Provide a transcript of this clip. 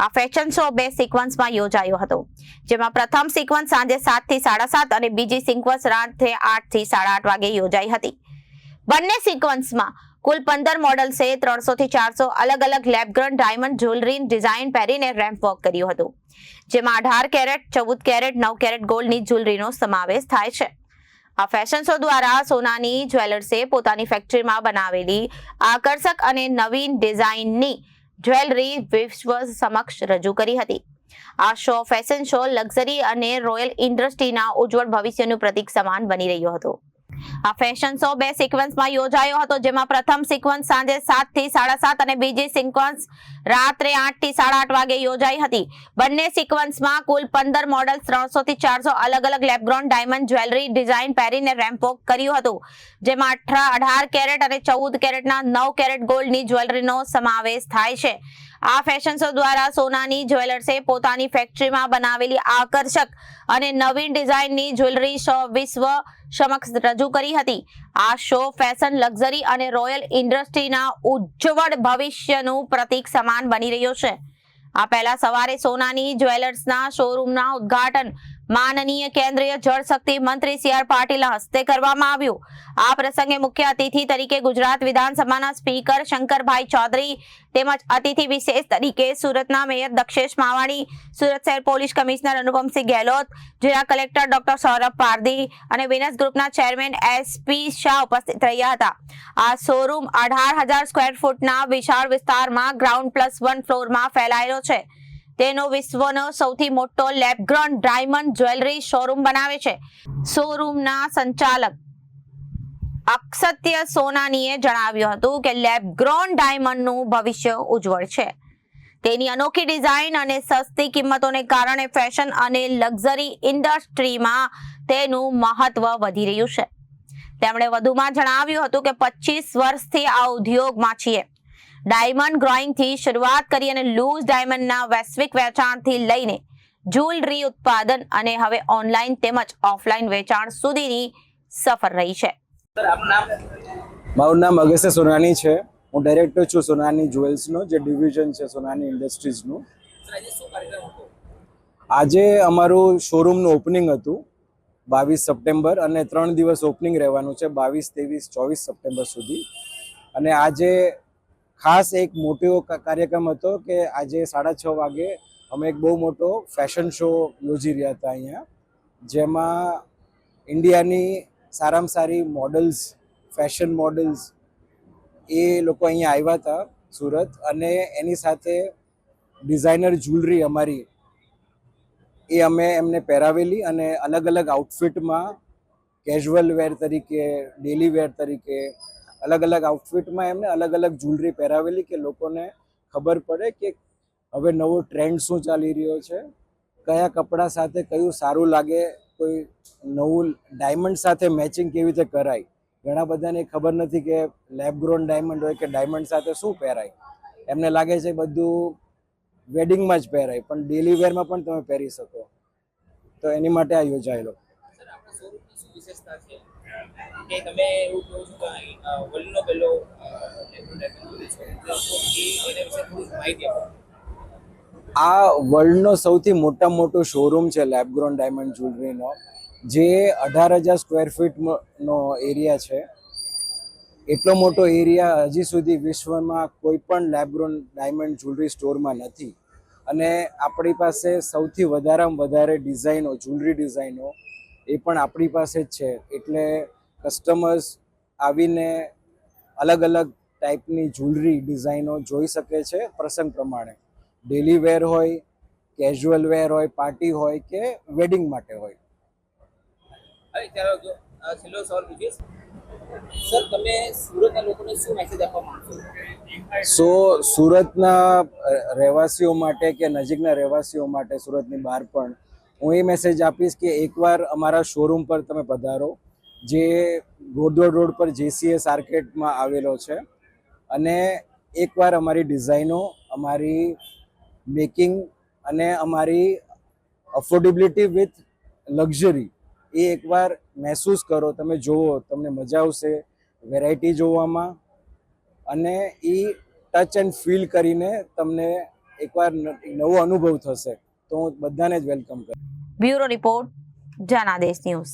આ fashion show બે સિક્વન્સમાં યોજાયો હતો. જેમાં પ્રથમ સિક્વન્સ સાંજે સાતથી સાડા સાત અને બીજી સિક્વન્સ રાત્રે આઠથી સાડા આઠ વાગે યોજાઈ હતી. બંને સિક્વન્સમાં કુલ પંદર મોડલ્સે ત્રણસો થી ચારસો અલગ અલગ lab grown diamond jewellery design પહેરીને રેમ્પ વોક કર્યું હતું. જેમાં અઢાર કેરેટ ચૌદ કેરેટ નવ કેરેટ ગોલ્ડની જ્વેલરીનો સમાવેશ થાય છે. આ ફેશન શો દ્વારા સોનાની જ્વેલર્સે પોતાની ફેક્ટરીમાં બનાવેલી આકર્ષક અને નવીન ડિઝાઇનની જ્વેલરી વિશ્વ સમક્ષ રજૂ કરી હતી. આ શો ફેશન શો લક્ઝરી અને રોયલ ઇન્ડસ્ટ્રીના ઉજ્જવળ ભવિષ્યનું પ્રતીક સમાન બની રહ્યો હતો. આ ફેશન શો બે સિક્વન્સમાં યોજાયો હતો, જેમાં પ્રથમ સિક્વન્સ સાંજે સાતથી સાડા સાત અને બીજી સિક્વન્સ રાત્રે આઠથી સાડા આઠ વાગે યોજાઈ હતી. બંને સિક્વન્સમાં કુલ પંદર મોડલ ત્રણસો થી ચારસો અલગ અલગ લેબગ્રોન ડાયમંડ જ્વેલરી ડિઝાઇન પહેરીને રેમ્પોક કર્યું હતું, જેમાં અઠરા અઢાર કેરેટ અને ચૌદ કેરેટના નવ કેરેટ ગોલ્ડની જ્વેલરીનો સમાવેશ થાય છે. આ ફેશન શો દ્વારા સોનાની જ્વેલર્સે પોતાની ફેક્ટરીમાં બનાવેલી આકર્ષક અને નવીન ડિઝાઇનની જ્વેલરી શો વિશ્વ સમક્ષ રજૂ કરી હતી. આ શો ફેશન લક્ઝરી અને રોયલ ઇન્ડસ્ટ્રીના ઉજ્જવળ ભવિષ્યનું પ્રતીક સમાન બની રહ્યો છે. આ પહેલા સવારે સોનાની જ્વેલર્સના શોરૂમના ઉદ્ઘાટન માનનીય કેન્દ્રીય જળશક્તિ મંત્રી સી આર પાટીલના હસ્તે કરવામાં આવ્યું. આ પ્રસંગે મુખ્ય અતિથિ તરીકે ગુજરાત વિધાનસભાના સ્પીકર શંકરભાઈ ચૌધરી તેમજ અતિથિ વિશેષ તરીકે સુરતના મેયર દક્ષેશ માવાણી, સુરત શહેર પોલીસ કમિશનર અનુપમસિંહ ગેહલોત, જિલ્લા કલેક્ટર ડોક્ટર સૌરભ પારધી અને વિનસ ગ્રુપના ચેરમેન એસપી શાહ ઉપસ્થિત રહ્યા હતા. આ શોરૂમ અઢાર હજાર સ્ક્વેર ફૂટના વિશાળ વિસ્તારમાં ગ્રાઉન્ડ પ્લસ વન ફ્લોરમાં ફેલાયેલો છે. તેનો વિશ્વનો સૌથી મોટો લેબગ્રોન ડાયમંડ જ્વેલરી શોરૂમ બનાવે છે. શોરૂમના સંચાલક અક્ષત્ય સોનાનીએ જણાવ્યું હતું કે લેબગ્રોન ડાયમંડનું ભવિષ્ય ઉજ્જવળ છે. તેની અનોખી ડિઝાઇન અને સસ્તી કિંમતોને કારણે ફેશન અને લક્ઝરી ઇન્ડસ્ટ્રીમાં તેનું મહત્વ વધી રહ્યું છે. તેમણે વધુમાં જણાવ્યું હતું કે પચીસ વર્ષથી આ ઉદ્યોગમાં છીએ ડાયમંડ ગ્રોઈંગથી શરૂઆત કરી અને લૂઝ ડાયમંડના વૈશ્વિક વેચાણથી લઈને જ્વેલરી ઉત્પાદન અને હવે ઓનલાઈન તેમજ ઓફલાઈન વેચાણ સુધીની સફર રહી છે. સર મારું નામ અગસ્ય સોનાની છે. હું ડાયરેક્ટર છું સોનાની જ્વેલ્સનો જે ડિવિઝન છે સોનાની ઇન્ડસ્ટ્રીઝનું સર આજે શું કાર્યક્રમ હતો? આજે અમારું શોરૂમનું ઓપનિંગ હતું બાવીસ સપ્ટેમ્બર અને ત્રણ દિવસ ઓપનિંગ રહેવાનું છે બાવીસ ત્રેવીસ ચોવીસ સપ્ટેમ્બર સુધી. અને આજે ખાસ એક મોટો કાર્યક્રમ હતો કે આજે સાડા છ વાગે અમે એક બહુ મોટો ફેશન શો યોજી રહ્યા હતા અહીંયા, જેમાં ઇન્ડિયાની સારામાં સારી મોડલ્સ ફેશન મોડલ્સ એ લોકો અહીંયા આવ્યા હતા સુરત અને એની સાથે ડિઝાઇનર જ્વેલરી અમારી એ અમે એમને પહેરાવેલી અને અલગ અલગ આઉટફિટમાં કેઝ્યુઅલ વેર તરીકે ડેલી વેર તરીકે અલગ અલગ આઉટફિટમાં એમને અલગ અલગ જ્વેલરી પહેરાવેલી કે લોકોને ખબર પડે કે હવે નવો ટ્રેન્ડ શું ચાલી રહ્યો છે? કયા કપડાં સાથે કયું સારું લાગે? કોઈ નવું ડાયમંડ સાથે મેચિંગ કેવી રીતે કરાય? ઘણા બધાને ખબર નથી કે લેબગ્રોન ડાયમંડ હોય કે ડાયમંડ સાથે શું પહેરાય. એમને લાગે છે બધું વેડિંગમાં જ પહેરાય, પણ ડેલી વેરમાં પણ તમે પહેરી શકો. તો એની માટે આ યોજાયેલો. કે તમે એવું કહો છો કે માહિતી આપો. આ વર્લ્ડનો સૌથી મોટા મોટો શોરૂમ છે લેબગ્રોન ડાયમંડ જ્વેલરીનો જે અઢાર હજાર સ્ક્વેર ફીટનો એરિયા છે. એટલો મોટો એરિયા હજી સુધી વિશ્વમાં કોઈ પણ લેબગ્રોન ડાયમંડ જ્વેલરી સ્ટોરમાં નથી. અને આપણી પાસે સૌથી વધારેમાં વધારે ડિઝાઇનો જ્વેલરી ડિઝાઇનો એ પણ આપણી પાસે જ છે. એટલે કસ્ટમર્સ આવીને અલગ અલગ ટાઈપની જ્વેલરી ડિઝાઇનો જોઈ શકે છે પ્રસંગ પ્રમાણે. ડેલી વેર હોય કેઝ્યુઅલ વેર હોય પાર્ટી હોય કે વેડિંગ માટે હોય. હવે ચાલો જો અ, છેલ્લો સવાલ પૂછીશ સર તમે સુરતના લોકોને શું મેસેજ આપવા માંગશો સો સુરતના રહેવાસીઓ માટે કે નજીકના રહેવાસીઓ માટે સુરતની બહાર પણ હું એ મેસેજ આપીશ કે એકવાર અમારા શોરૂમ પર તમે પધારો, જે ગોદોડ રોડ પર જેસીએસ આર્કેટમાં આવેલો છે. અને એકવાર અમારી ડિઝાઇનો અમારી મેકિંગ અને અમારી અફોર્ડેબિલિટી વિથ લક્ઝરી એ એકવાર મહેસૂસ કરો, તમે જુઓ તમને મજા આવશે વેરાયટી જોવામાં. અને એ ટચ એન્ડ ફીલ કરીને તમને એકવાર નવો અનુભવ થશે. તો હું બધાને જ વેલકમ કરું. Bureau report Janadesh news.